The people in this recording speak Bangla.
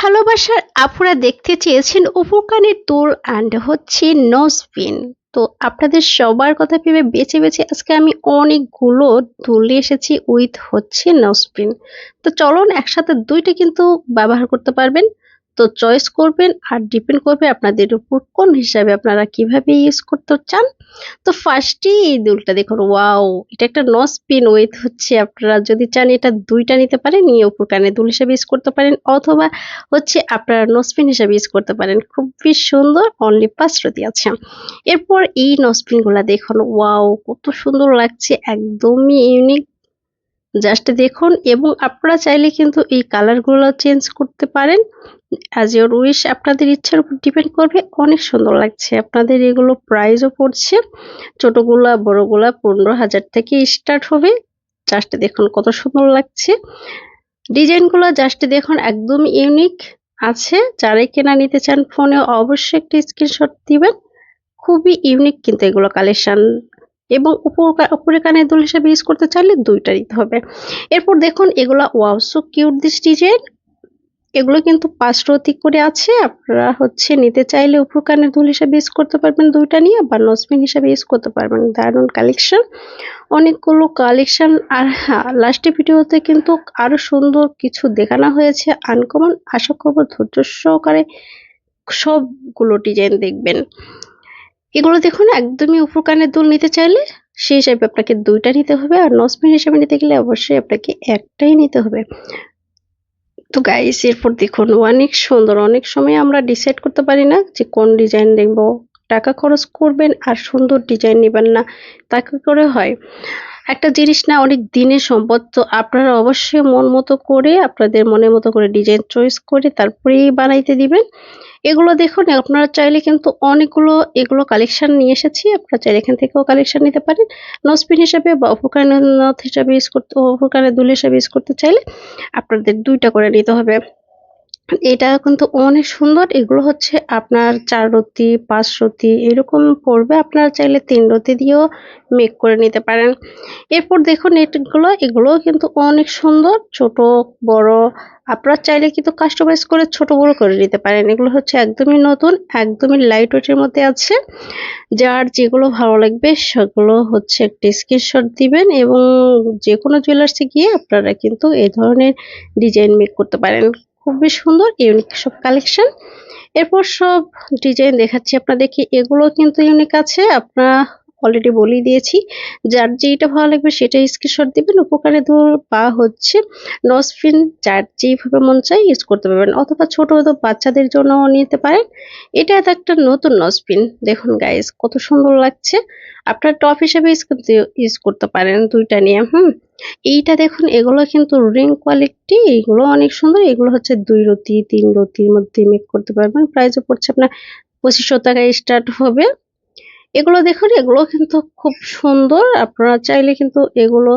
ভালোবাসার আপুরা দেখতে চেয়েছেন উপকানের তোর অ্যান্ড হচ্ছে নসপিন তো আপনাদের সবার কথা ভেবে বেছে বেছে আজকে আমি অনেকগুলো তুলে এসেছি উইথ হচ্ছে নসপিন তো চলুন একসাথে দুইটা কিন্তু ব্যবহার করতে পারবেন। তো চয়েস করবেন আর ডিপেন্ড করবে আপনাদের উপর কোন হিসাবে আপনারা কীভাবে ইউজ করতে চান। তো ফার্স্টে এই দুলটা দেখুন ওয়াও এটা একটা নস পিন ওয়েথ হচ্ছে, আপনারা যদি চান এটা দুইটা নিতে পারেন নিয়ে উপর কানে দুল হিসাবে ইউজ করতে পারেন, অথবা হচ্ছে আপনারা নস পিন হিসাবে ইউজ করতে পারেন। খুবই সুন্দর অনলি পাঁচ রতি আছে। এরপর এই নসপিনগুলা দেখুন ওয়াও কত সুন্দর লাগছে, একদমই ইউনিক জাস্ট দেখুন, এবং আপনারা চাইলে কিন্তু এই কালারগুলো চেঞ্জ করতে পারেন। অ্যাজ ইউর উইশ আপনাদের ইচ্ছার উপর ডিপেন্ড করবে, অনেক সুন্দর লাগছে। আপনাদের এগুলো প্রাইসও পড়ছে, ছোটোগুলা, বড়গুলা, পনেরো হাজার থেকে স্টার্ট হবে। জাস্ট দেখুন কত সুন্দর লাগছে। ডিজাইনগুলো জাস্ট দেখুন, একদম ইউনিক আছে। যারাই কেনা নিতে চান ফোনে অবশ্যই একটি স্ক্রিনশট দিবেন। খুবই ইউনিক কিন্তু এগুলো কালেকশন এবং উপর উপরে কানে দুল হিসেবে ইউজ করতে চাইলে দুইটা দিতে হবে। এরপর দেখুন, এগুলো wow so cute this design এগুলো কিন্তু পাঁচ রতি করে আছে। আপনারা হচ্ছে নিতে চাইলে উপর কানের দুল হিসাবে ইউজ করতে পারবেন দুইটা নিয়ে বা নসপিন হিসাবে ইউজ করতে পারবেন। দারুণ কালেকশন অনেকগুলো কালেকশন আর হ্যাঁ লাস্টে ভিডিওতে কিন্তু আরও সুন্দর কিছু দেখানো হয়েছে। আনকমন আশা করব ধৈর্য সহকারে সবগুলো ডিজাইন দেখবেন। এগুলো দেখুন, একদমই উপর কানের দুল নিতে চাইলে সেই হিসাবে আপনাকে দুইটা নিতে হবে। আর নসপিন হিসাবে নিতে গেলে অবশ্যই আপনাকে একটাই নিতে হবে। তো গাইস এরপর দেখুন, অনেক সুন্দর, অনেক সময় আমরা ডিসাইড করতে পারি না যে কোন ডিজাইন দেখব টাকা খরচ করবেন আর সুন্দর ডিজাইন নেবেন না তা তাকে করে হয়। একটা জিনিস না, অনেক দিনের সম্পদ, তো আপনারা অবশ্যই মন মতো করে, আপনাদের মনের মতো করে ডিজাইন চয়েস করে তারপরেই বানাইতে দিবেন। এগুলো দেখুন, আপনারা চাইলে কিন্তু অনেকগুলো এগুলো কালেকশান নিয়ে এসেছি। আপনারা চাইলে এখান থেকেও কালেকশান নিতে পারেন। নসপিন হিসাবে বা উপকারের নথ হিসাবে ইউজ করতে, উপকারের দুল হিসাবে ইউজ করতে চাইলে আপনাদের দুইটা করে নিতে হবে। এটা কিন্তু অনেক সুন্দর। এগুলো হচ্ছে আপনার চার রতি, পাঁচ রতি, এরকম পড়বে। আপনারা চাইলে তিন রতি দিয়েও মেক করে নিতে পারেন। এরপর দেখুন এগুলো এগুলোও কিন্তু অনেক সুন্দর। ছোট, বড়, আপনারা চাইলে কিন্তু কাস্টমাইজ করে ছোট বড় করে নিতে পারেন। এগুলো হচ্ছে একদমই নতুন, একদমই লাইট ওয়েটের মধ্যে আছে। যার যেগুলো ভালো লাগবে, সেগুলো হচ্ছে একটি স্ক্রিনশট দিবেন এবং যে কোনো জুয়েলার্সে গিয়ে আপনারা কিন্তু এই ধরনের ডিজাইন মেক করতে পারেন। খুবই সুন্দর ইউনিক সব কালেকশন এরপর সব ডিজাইন দেখাচ্ছি আপনাদেরকে। এগুলো কিন্তু ইউনিক আছে, আপনারা অলরেডি বলেই দিয়েছি। যার যেইটা ভালো লাগবে সেটাই স্ক্রিনশট দিবেন, উপকারে ধর বা হচ্ছে নসফিন যার যেইভাবে মন চাই ইউজ করতে পারবেন। অথবা ছোট বাচ্চাদের জন্য নিতে পারেন। এটা একটা নতুন নসপিন দেখুন গাইজ কত সুন্দর লাগছে। আপনার টপ হিসেবে ইউজ করতে পারেন দুইটা নিয়ে, হুম? এইটা দেখুন, এগুলো কিন্তু রিং কোয়ালিটি এগুলো অনেক সুন্দর, এগুলো হচ্ছে দুই রতি, তিন রতির মধ্যে মেক করতে পারবেন। প্রাইসও পড়ছে আপনার পঁচিশশো টাকায় স্টার্ট হবে। এগুলো দেখুন, এগুলো কিন্তু খুব সুন্দর, আপনারা চাইলে কিন্তু এগুলো